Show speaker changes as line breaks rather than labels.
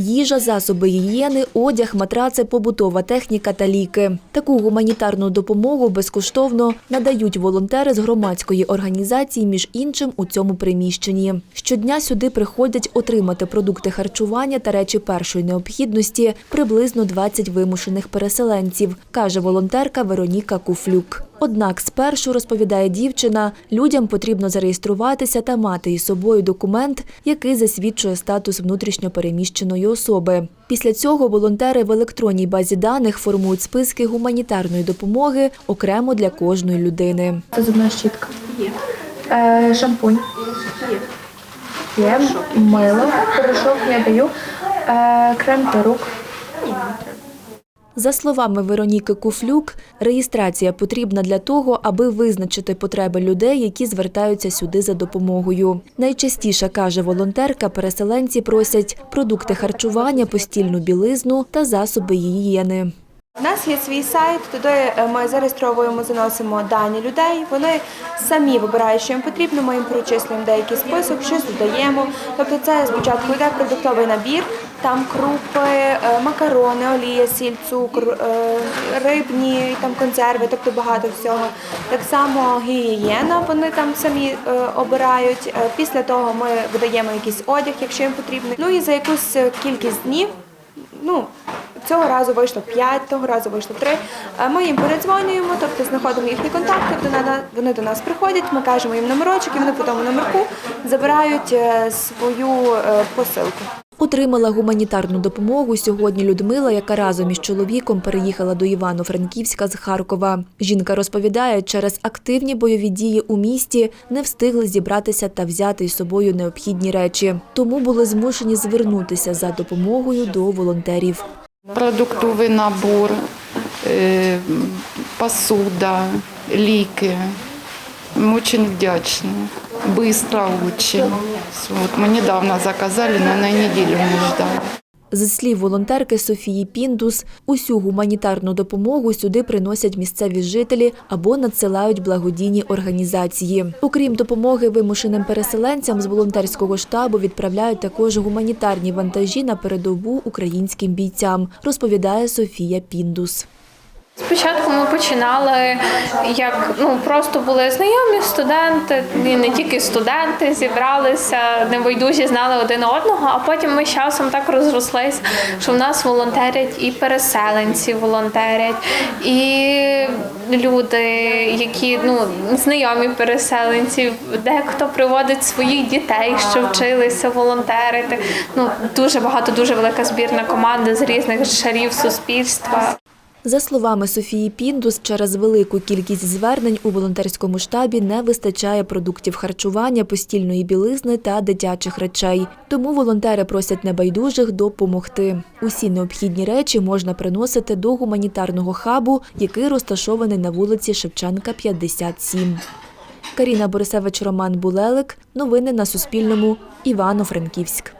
їжа, засоби гігієни, одяг, матраци, побутова техніка та ліки. Таку гуманітарну допомогу безкоштовно надають волонтери з громадської організації, між іншим у цьому приміщенні. Щодня сюди приходять отримати продукти харчування та речі першої необхідності приблизно 20 вимушених переселенців, каже волонтерка Вероніка Куфлюк. Однак спершу, розповідає дівчина, людям потрібно зареєструватися та мати із собою документ, який засвідчує статус внутрішньопереміщеної особи. Після цього волонтери в електронній базі даних формують списки гуманітарної допомоги окремо для кожної людини.
Це зубна щітка. Є. Е, шампунь. Є. Є. Мило. Порошок я даю. Е, крем для рук.
За словами Вероніки Куфлюк, реєстрація потрібна для того, аби визначити потреби людей, які звертаються сюди за допомогою. Найчастіше каже волонтерка, переселенці просять продукти харчування, постільну білизну та засоби гігієни.
У нас є свій сайт, туди е, ми зареєстровуємо, заносимо дані людей. Вони самі вибирають, що їм потрібно. Ми їм перечислюємо деякий список, щось додаємо. Тобто, це спочатку йде продуктовий набір, там крупи, е, макарони, олія, сіль, цукор, е, рибні там консерви, тобто багато всього. Так само гігієна, вони там самі е, обирають. Після того ми видаємо якийсь одяг, якщо їм потрібно. Ну і за якусь кількість днів. Ну, цього разу вийшло 5, того разу вийшло 3. Ми їм передзвонюємо, тобто знаходимо їхні контакти, вони до нас- приходять, ми кажемо їм номерочок, і вони по тому номерку забирають свою посилку.
Отримала гуманітарну допомогу сьогодні Людмила, яка разом із чоловіком переїхала до Івано-Франківська з Харкова. Жінка розповідає, через активні бойові дії у місті не встигли зібратися та взяти із собою необхідні речі. Тому були змушені звернутися за допомогою до волонтерів.
Продуктовий набор, е, посуда, ліки. Мы очень вдячны. Быстро очень. Вот мы недавно заказали, но на неделю не ждали.
З слів волонтерки Софії Піндус, усю гуманітарну допомогу сюди приносять місцеві жителі або надсилають благодійні організації. Окрім допомоги вимушеним переселенцям, з волонтерського штабу відправляють також гуманітарні вантажі на передову українським бійцям, розповідає Софія Піндус.
Спочатку ми починали як ну просто були знайомі студенти, і не тільки студенти зібралися, небайдужі знали один одного. А потім ми з часом так розрослись, що в нас волонтерять і переселенці волонтерять, і люди, які ну знайомі переселенці, дехто приводить своїх дітей, що вчилися волонтерити. Ну дуже багато, дуже велика збірна команда з різних шарів суспільства.
За словами Софії Піндус, через велику кількість звернень у волонтерському штабі не вистачає продуктів харчування, постільної білизни та дитячих речей. Тому волонтери просять небайдужих допомогти. Усі необхідні речі можна приносити до гуманітарного хабу, який розташований на вулиці Шевченка, 57. Каріна Борисевич, Роман Булелик. Новини на Суспільному. Івано-Франківськ.